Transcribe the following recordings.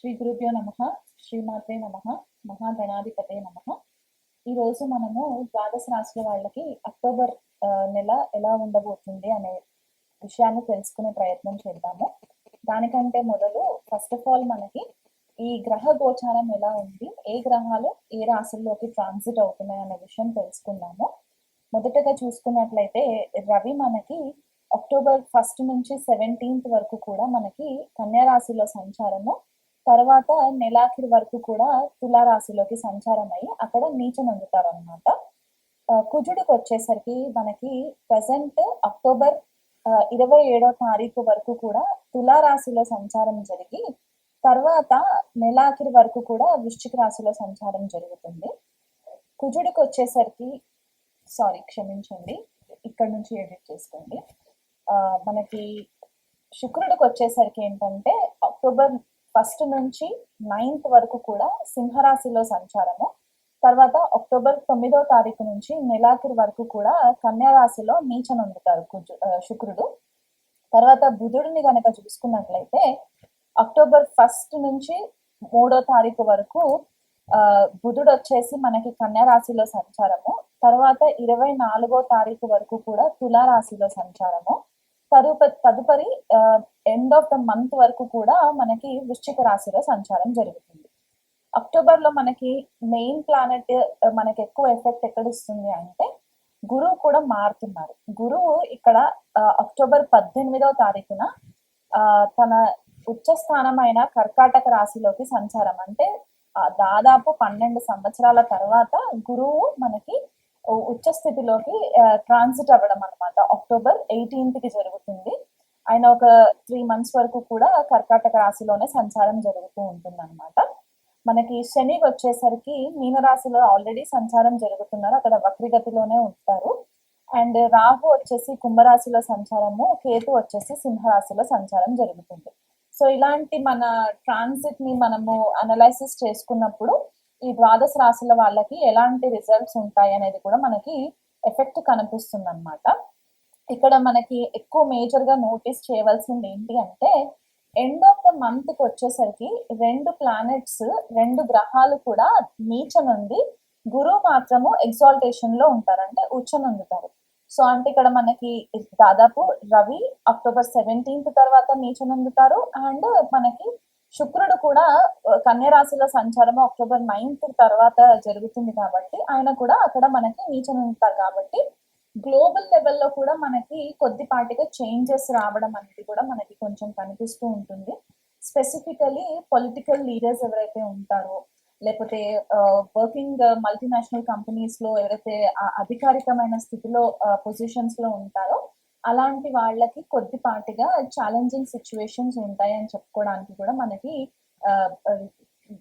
శ్రీ గురుభ్యో నమ శ్రీమాత్రే నమ మహాగణాధిపతే నమ. ఈరోజు మనము ద్వాదశ రాశుల వాళ్ళకి అక్టోబర్ నెల ఎలా ఉండబోతుంది అనే విషయాన్ని తెలుసుకునే ప్రయత్నం చేద్దాము. దానికంటే మొదలు ఫస్ట్ ఆఫ్ ఆల్ మనకి ఈ గ్రహ గోచారం ఎలా ఉంది ఏ గ్రహాలు ఏ రాశుల్లోకి ట్రాన్సిట్ అవుతున్నాయి అనే విషయం తెలుసుకుందాము. మొదటగా చూసుకున్నట్లయితే రవి మనకి అక్టోబర్ ఫస్ట్ నుంచి సెవెంటీన్త్ వరకు కూడా మనకి కన్యా రాశిలో సంచారము తర్వాత నెలాఖరి వరకు కూడా తులారాశిలోకి సంచారం అయ్యి అక్కడ నీచం అందుతారు అనమాట కుజుడికి వచ్చేసరికి మనకి ప్రజెంట్ అక్టోబర్ ఇరవై ఏడో తారీఖు వరకు కూడా తులారాశిలో సంచారం జరిగి తర్వాత నెలాఖరి వరకు కూడా వృశ్చిక రాశిలో సంచారం జరుగుతుంది. కుజుడికి వచ్చేసరికి సారీ క్షమించండి ఇక్కడ నుంచి ఎడిట్ చేసుకోండి. మనకి శుక్రుడికి వచ్చేసరికి ఏంటంటే అక్టోబర్ ఫస్ట్ నుంచి నైన్త్ వరకు కూడా సింహరాశిలో సంచారము. తర్వాత అక్టోబర్ తొమ్మిదో తారీఖు నుంచి నెలాఖరు వరకు కూడా కన్యారాశిలో రాశిలో నీచనొందుతారు కుజు శుక్రుడు. తర్వాత బుధుడిని కనుక చూసుకున్నట్లయితే అక్టోబర్ ఫస్ట్ నుంచి మూడో తారీఖు వరకు బుధుడు వచ్చేసి మనకి కన్యారాశిలో సంచారము. తర్వాత ఇరవై నాలుగో తారీఖు వరకు కూడా తులారాశిలో సంచారము. తదుపరి తదుపరి ఎండ్ ఆఫ్ ద మంత్ వరకు కూడా మనకి వృశ్చిక రాశిలో సంచారం జరుగుతుంది. అక్టోబర్లో మనకి మెయిన్ ప్లానెట్ మనకి ఎక్కువ ఎఫెక్ట్ ఎక్కడ ఇస్తుంది అంటే గురువు కూడా మారుతున్నారు. గురువు ఇక్కడ అక్టోబర్ పద్దెనిమిదవ తారీఖున ఆ, తన ఉచ్చ స్థానమైన కర్కాటక రాశిలోకి సంచారం. అంటే దాదాపు పన్నెండు సంవత్సరాల తర్వాత గురువు మనకి ఉచ్చ స్థితిలోకి ట్రాన్సిట్ అవ్వడం అనమాట అక్టోబర్ ఎయిటీన్త్కి జరుగుతుంది. ఆయన ఒక త్రీ మంత్స్ వరకు కూడా కర్కాటక రాశిలోనే సంచారం జరుగుతూ ఉంటుంది అనమాట మనకి శని వచ్చేసరికి మీనరాశిలో ఆల్రెడీ సంచారం జరుగుతున్నారు. అక్కడ వక్రిగతిలోనే ఉంటారు. అండ్ రాహు వచ్చేసి కుంభరాశిలో సంచారము కేతు వచ్చేసి సింహరాశిలో సంచారం జరుగుతుంది. సో ఇలాంటి మన ట్రాన్సిట్ని మనము అనలైసిస్ చేసుకున్నప్పుడు ఈ ద్వాదశ రాశుల వాళ్ళకి ఎలాంటి రిజల్ట్స్ ఉంటాయి అనేది కూడా మనకి ఎఫెక్ట్ కనిపిస్తుంది అనమాట ఇక్కడ మనకి ఎక్కువ మేజర్గా నోటీస్ చేయవలసింది ఏంటి అంటే ఎండ్ ఆఫ్ ద మంత్కి వచ్చేసరికి రెండు ప్లానెట్స్ రెండు గ్రహాలు కూడా నీచనుంది గురువు మాత్రము ఎగ్జాల్టేషన్లో ఉంటారు. అంటే ఉచ్చనందుతారు సో అంటే ఇక్కడ మనకి దాదాపు రవి అక్టోబర్ సెవెంటీన్త్ తర్వాత నీచనందుతారు అండ్ మనకి శుక్రుడు కూడా కన్యరాశిలో సంచారం సంచారము అక్టోబర్ నైన్త్ తర్వాత జరుగుతుంది కాబట్టి ఆయన కూడా అక్కడ మనకి నీచనందుతారు కాబట్టి గ్లోబల్ లెవెల్లో కూడా మనకి కొద్దిపాటిగా చేంజెస్ రావడం అనేది కూడా మనకి కొంచెం కనిపిస్తూ ఉంటుంది. స్పెసిఫికలీ పొలిటికల్ లీడర్స్ ఎవరైతే ఉంటారో లేకపోతే వర్కింగ్ మల్టీనేషనల్ కంపెనీస్లో ఎవరైతే అధికారికమైన స్థితిలో పొజిషన్స్లో ఉంటారో అలాంటి వాళ్ళకి కొద్దిపాటిగా ఛాలెంజింగ్ సిచ్యువేషన్స్ ఉంటాయి అని చెప్పుకోవడానికి కూడా మనకి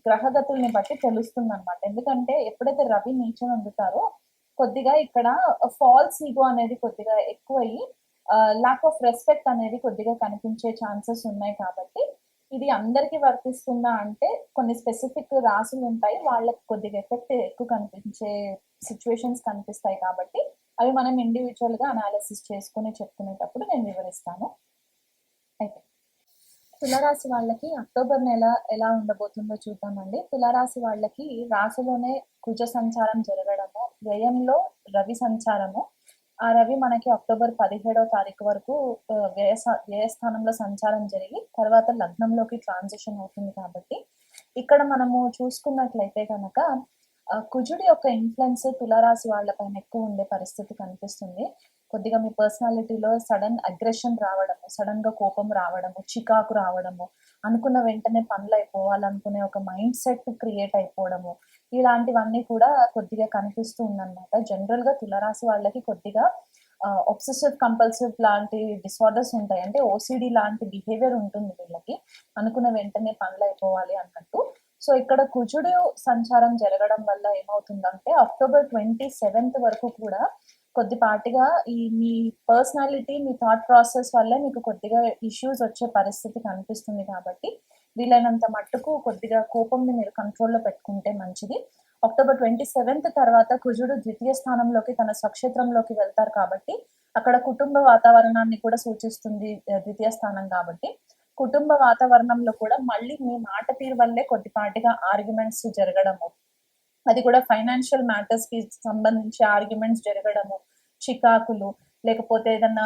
గ్రహగతుల్ని బట్టి తెలుస్తుంది అనమాట ఎందుకంటే ఎప్పుడైతే రవి నీచం అందుతారో కొద్దిగా ఇక్కడ ఫాల్స్ ఈగో అనేది కొద్దిగా ఎక్కువయ్యి లాక్ ఆఫ్ రెస్పెక్ట్ అనేది కొద్దిగా కనిపించే ఛాన్సెస్ ఉన్నాయి కాబట్టి ఇది అందరికీ వర్తిస్తుందా అంటే కొన్ని స్పెసిఫిక్ రాసులు ఉంటాయి వాళ్ళకి కొద్దిగా ఎఫెక్ట్ ఎక్కువ కనిపించే సిచ్యువేషన్స్ కనిపిస్తాయి కాబట్టి అవి మనం ఇండివిజువల్గా అనాలిసిస్ చేసుకుని చెప్పుకునేటప్పుడు నేను వివరిస్తాను. అయితే తులరాశి వాళ్ళకి అక్టోబర్ నెల ఎలా ఉండబోతుందో చూద్దామండి. తులరాశి వాళ్ళకి రాశిలోనే కుజ సంచారం జరగడము వ్యయంలో రవి సంచారము. ఆ రవి మనకి అక్టోబర్ పదిహేడవ తారీఖు వరకు వ్యయ వ్యయస్థానంలో సంచారం జరిగి తర్వాత లగ్నంలోకి ట్రాన్సిషన్ అవుతుంది కాబట్టి ఇక్కడ మనము చూసుకున్నట్లయితే కనుక కుజుడి యొక్క ఇన్ఫ్లుయెన్స్ తులారాశి వాళ్ళపైన ఎక్కువ ఉండే పరిస్థితి కనిపిస్తుంది. కొద్దిగా మీ పర్సనాలిటీలో సడన్ అగ్రెషన్ రావడము సడన్గా కోపం రావడము చికాకు రావడము అనుకున్న వెంటనే పనులు అయిపోవాలనుకునే ఒక మైండ్ సెట్ క్రియేట్ అయిపోవడము ఇలాంటివన్నీ కూడా కొద్దిగా కనిపిస్తూ ఉందన్నమాట. జనరల్గా తులరాశి వాళ్ళకి కొద్దిగా ఒబ్సెసివ్ కంపల్సివ్ లాంటి డిసార్డర్స్ ఉంటాయి. అంటే ఓసిడి లాంటి బిహేవియర్ ఉంటుంది వీళ్ళకి. అనుకున్న వెంటనే పనులు అయిపోవాలి అన్నట్టు. సో ఇక్కడ కుజుడు సంచారం జరగడం వల్ల ఏమవుతుందంటే అక్టోబర్ ట్వంటీ సెవెంత్ వరకు కూడా కొద్దిపాటిగా ఈ మీ పర్సనాలిటీ మీ థాట్ ప్రాసెస్ వల్ల మీకు కొద్దిగా ఇష్యూస్ వచ్చే పరిస్థితి కనిపిస్తుంది కాబట్టి వీలైనంత మట్టుకు కొద్దిగా కోపంని మీరు కంట్రోల్లో పెట్టుకుంటే మంచిది. అక్టోబర్ ట్వంటీ సెవెంత్ తర్వాత కుజుడు ద్వితీయ స్థానంలోకి తన స్వక్షేత్రంలోకి వెళ్తారు కాబట్టి అక్కడ కుటుంబ వాతావరణాన్ని కూడా సూచిస్తుంది ద్వితీయ స్థానం కాబట్టి. కుటుంబ వాతావరణంలో కూడా మళ్ళీ మీ మాట తీరు వల్లే కొద్దిపాటిగా ఆర్గ్యుమెంట్స్ జరగడము. అది కూడా ఫైనాన్షియల్ మ్యాటర్స్కి సంబంధించి ఆర్గ్యుమెంట్స్ జరగడము. చికాకులు లేకపోతే ఏదన్నా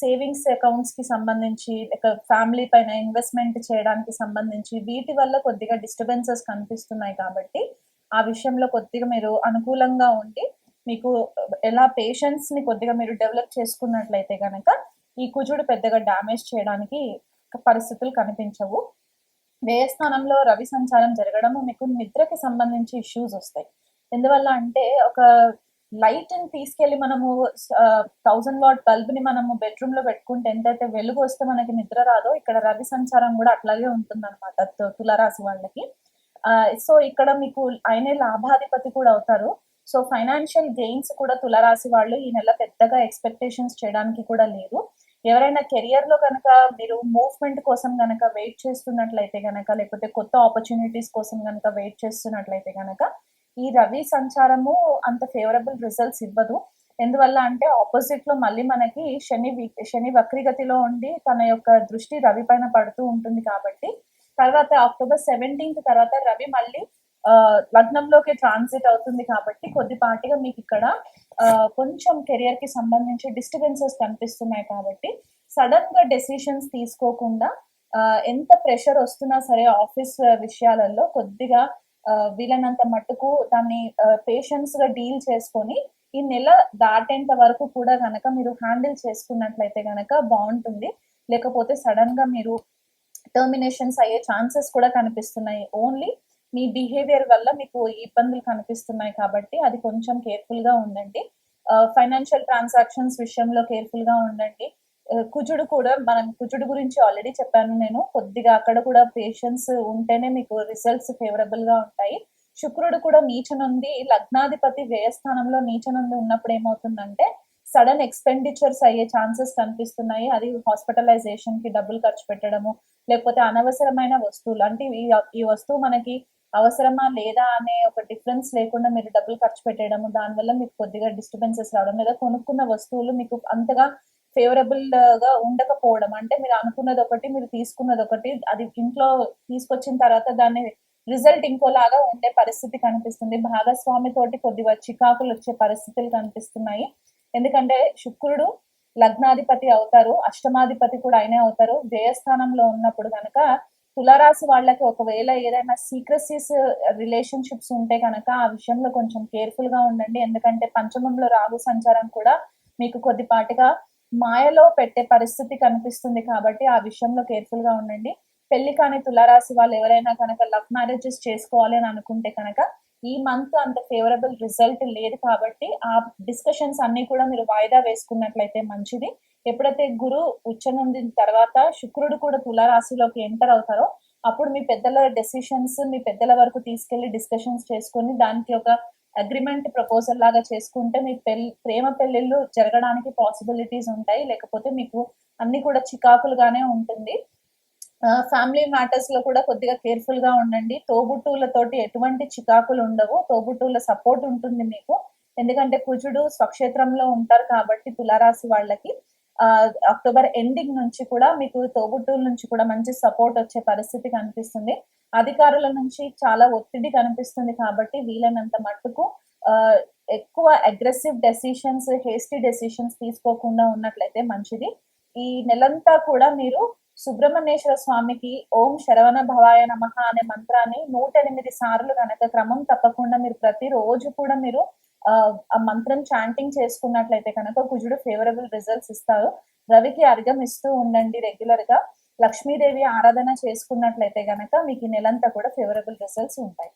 సేవింగ్స్ అకౌంట్స్కి సంబంధించి లేక ఫ్యామిలీ పైన ఇన్వెస్ట్మెంట్ చేయడానికి సంబంధించి వీటి వల్ల కొద్దిగా డిస్టర్బెన్సెస్ కనిపిస్తున్నాయి కాబట్టి ఆ విషయంలో కొద్దిగా మీరు అనుకూలంగా ఉండి మీకు ఎలా పేషెన్స్ని కొద్దిగా మీరు డెవలప్ చేసుకున్నట్లయితే కనుక ఈ కుజుడు పెద్దగా డ్యామేజ్ చేయడానికి పరిస్థితులు కనిపించవు. వ్యయస్థానంలో రవి సంచారం జరగడము మీకు నిద్రకి సంబంధించి ఇష్యూస్ వస్తాయి. ఎందువల్ల అంటే ఒక లైట్ని తీసుకెళ్ళి మనము థౌసండ్ వాట్ బల్బ్ని మనము బెడ్రూమ్లో పెట్టుకుంటే ఎంతైతే వెలుగు వస్తే మనకి నిద్ర రాదో ఇక్కడ రవి సంచారం కూడా అట్లాగే ఉంటుంది అనమాట వాళ్ళకి. సో ఇక్కడ మీకు ఆయనే లాభాధిపతి కూడా అవుతారు. సో ఫైనాన్షియల్ గెయిన్స్ కూడా తులరాశి వాళ్ళు ఈ నెల పెద్దగా ఎక్స్పెక్టేషన్స్ చేయడానికి కూడా లేదు ఎవరైనా కెరియర్లో కనుక మీరు మూవ్మెంట్ కోసం కనుక వెయిట్ చేస్తున్నట్లయితే గనక లేకపోతే కొత్త ఆపర్చునిటీస్ కోసం కనుక వెయిట్ చేస్తున్నట్లయితే గనక ఈ రవి సంచారము అంత ఫేవరబుల్ రిజల్ట్స్ ఇవ్వదు. ఎందువల్ల అంటే ఆపోజిట్లో మళ్ళీ మనకి శని శని వక్రిగతిలో ఉండి తన యొక్క దృష్టి రవి పైన పడుతూ ఉంటుంది కాబట్టి తర్వాత అక్టోబర్ సెవెంటీన్త్ తర్వాత రవి మళ్ళీ లగ్నంలోకి ట్రాన్సిట్ అవుతుంది కాబట్టి కొద్దిపాటిగా మీకు ఇక్కడ కొంచెం కెరియర్కి సంబంధించి డిస్టర్బెన్సెస్ కనిపిస్తున్నాయి కాబట్టి సడన్గా డెసిషన్స్ తీసుకోకుండా ఎంత ప్రెషర్ వస్తున్నా సరే ఆఫీస్ విషయాలలో కొద్దిగా వీలైనంత మట్టుకు దాన్ని పేషెన్స్గా డీల్ చేసుకొని ఈ నెల దాటేంత వరకు కూడా గనక మీరు హ్యాండిల్ చేసుకున్నట్లయితే గనక బాగుంటుంది. లేకపోతే సడన్గా మీరు టర్మినేషన్స్ అయ్యే ఛాన్సెస్ కూడా కనిపిస్తున్నాయి. ఓన్లీ మీ బిహేవియర్ వల్ల మీకు ఇబ్బందులు కనిపిస్తున్నాయి కాబట్టి అది కొంచెం కేర్ఫుల్గా ఉండండి. ఫైనాన్షియల్ ట్రాన్సాక్షన్స్ విషయంలో కేర్ఫుల్గా ఉండండి. కుజుడు కూడా మనం కుజుడు గురించి ఆల్రెడీ చెప్పాను నేను. కొద్దిగా అక్కడ కూడా పేషెన్స్ ఉంటేనే మీకు రిజల్ట్స్ ఫేవరబుల్గా ఉంటాయి. శుక్రుడు కూడా నీచనుంది లగ్నాధిపతి వ్యయస్థానంలో నీచనుంది ఉన్నప్పుడు ఏమవుతుందంటే సడన్ ఎక్స్పెండిచర్స్ అయ్యే ఛాన్సెస్ కనిపిస్తున్నాయి. అది హాస్పిటలైజేషన్కి డబ్బులు ఖర్చు పెట్టడము లేకపోతే అనవసరమైన వస్తువులు అంటే ఈ వస్తువు మనకి అవసరమా లేదా అనే ఒక డిఫరెన్స్ లేకుండా మీరు డబ్బులు ఖర్చు పెట్టడము దానివల్ల మీకు కొద్దిగా డిస్టర్బెన్సెస్ రావడం లేదా కొనుక్కున్న వస్తువులు మీకు అంతగా ఫేవరబుల్గా ఉండకపోవడం. అంటే మీరు అనుకున్నది ఒకటి మీరు తీసుకున్నది ఒకటి అది ఇంట్లో తీసుకొచ్చిన తర్వాత దాన్ని రిజల్ట్ ఇంకోలాగా ఉండే పరిస్థితి కనిపిస్తుంది. భాగస్వామి తోటి కొద్దిగా చికాకులు వచ్చే పరిస్థితులు కనిపిస్తున్నాయి. ఎందుకంటే శుక్రుడు లగ్నాధిపతి అవుతారు అష్టమాధిపతి కూడా ఆయనే అవుతారు. వ్యయస్థానంలో ఉన్నప్పుడు కనుక తులారాశి వాళ్ళకి ఒకవేళ ఏదైనా సీక్రసీస్ రిలేషన్షిప్స్ ఉంటే కనుక ఆ విషయంలో కొంచెం కేర్ఫుల్గా ఉండండి. ఎందుకంటే పంచమంలో రాహు సంచారం కూడా మీకు కొద్దిపాటిగా మాయలో పెట్టే పరిస్థితి కనిపిస్తుంది కాబట్టి ఆ విషయంలో కేర్ఫుల్గా ఉండండి. పెళ్ళి కాని తులారాశి వాళ్ళు ఎవరైనా కనుక లవ్ మ్యారేజెస్ చేసుకోవాలి అని అనుకుంటే కనుక ఈ మంత్ అంత ఫేవరబుల్ రిజల్ట్ లేదు కాబట్టి ఆ డిస్కషన్స్ అన్ని కూడా మీరు వాయిదా వేసుకున్నట్లయితే మంచిది. ఎప్పుడైతే గురు ఉచ్చనొందిన తర్వాత శుక్రుడు కూడా తులారాశిలోకి ఎంటర్ అవుతారో అప్పుడు మీ పెద్దల డెసిషన్స్ మీ పెద్దల వరకు తీసుకెళ్ళి డిస్కషన్స్ చేసుకుని దానికి ఒక అగ్రిమెంట్ ప్రపోజల్ లాగా చేసుకుంటే మీ పెళ్ళి ప్రేమ పెళ్ళిళ్ళు జరగడానికి పాసిబిలిటీస్ ఉంటాయి. లేకపోతే మీకు అన్ని కూడా చికాకులుగానే ఉంటుంది. ఫ్యామిలీ మ్యాటర్స్లో కూడా కొద్దిగా కేర్ఫుల్గా ఉండండి. తోబుట్టువులతోటి ఎటువంటి చికాకులు ఉండవు. తోబుట్టువుల సపోర్ట్ ఉంటుంది మీకు. ఎందుకంటే కుజుడు స్వక్షేత్రంలో ఉంటారు కాబట్టి తులారాశి వాళ్ళకి ఆ అక్టోబర్ ఎండింగ్ నుంచి కూడా మీకు తోబుట్టువుల నుంచి కూడా మంచి సపోర్ట్ వచ్చే పరిస్థితి కనిపిస్తుంది. అధికారుల నుంచి చాలా ఒత్తిడి కనిపిస్తుంది కాబట్టి వీలైనంత మట్టుకు ఎక్కువ అగ్రెసివ్ డెసిషన్స్ హేస్టీ డెసిషన్స్ తీసుకోకుండా ఉన్నట్లయితే మంచిది. ఈ నెలంతా కూడా మీరు సుబ్రహ్మణ్యేశ్వర స్వామికి ఓం శరవణ భవాయ నమః అనే మంత్రాన్ని నూట ఎనిమిది సార్లు గనక క్రమం తప్పకుండా మీరు ప్రతిరోజు కూడా మీరు ఆ, మంత్రం చాంటింగ్ చేసుకున్నట్లయితే కనుక కుజుడు ఫేవరబుల్ రిజల్ట్స్ ఇస్తారు. రవికి అర్ఘం ఇస్తూ ఉండండి రెగ్యులర్గా లక్ష్మీదేవి ఆరాధన చేసుకున్నట్లయితే గనక మీకు ఈ నెలంతా కూడా ఫేవరబుల్ రిజల్ట్స్ ఉంటాయి.